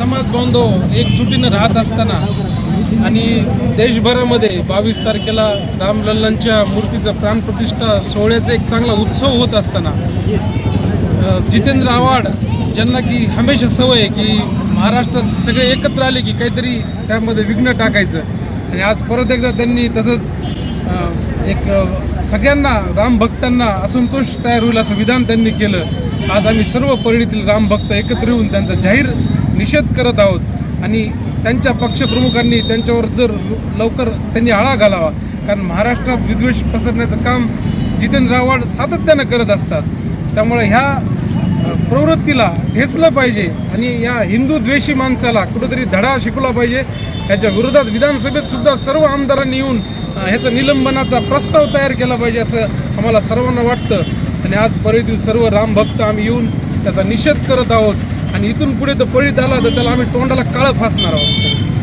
समाज बांधव एकजुटीनं राहत असताना आणि देशभरामध्ये बावीस तारखेला रामलल्लांच्या मूर्तीचा प्राणप्रतिष्ठा सोहळ्याचा एक चांगला उत्सव होत असताना जितेंद्र आव्हाड ज्यांना की हमेशा सवय आहे की महाराष्ट्रात सगळे एकत्र आले की काहीतरी त्यामध्ये विघ्न टाकायचं. आणि आज परत एकदा त्यांनी तसंच एक सगळ्यांना राम भक्तांना असंतोष तयार होईल असं विधान त्यांनी केलं. आज आम्ही सर्व परळीतील रामभक्त एकत्र येऊन त्यांचा जाहीर निषेध करत आहोत आणि त्यांच्या पक्षप्रमुखांनी त्यांच्यावर जर लवकर त्यांनी आळा घालावा. कारण महाराष्ट्रात विद्वेष पसरण्याचं काम जितेंद्र आव्हाड सातत्यानं करत असतात. त्यामुळे ह्या प्रवृत्तीला ठेचलं पाहिजे आणि या हिंदू द्वेषी माणसाला कुठंतरी धडा शिकवला पाहिजे. ह्याच्या विरोधात विधानसभेत सुद्धा सर्व आमदारांनी येऊन ह्याचा निलंबनाचा प्रस्ताव तयार केला पाहिजे असं आम्हाला सर्वांना वाटतं. आणि आज परळीतील सर्व रामभक्त आम्ही येऊन त्याचा निषेध करत आहोत. आणि इथून पुढे तो पळीत आला तर त्याला आम्ही तोंडाला काळं फासणार आहोत.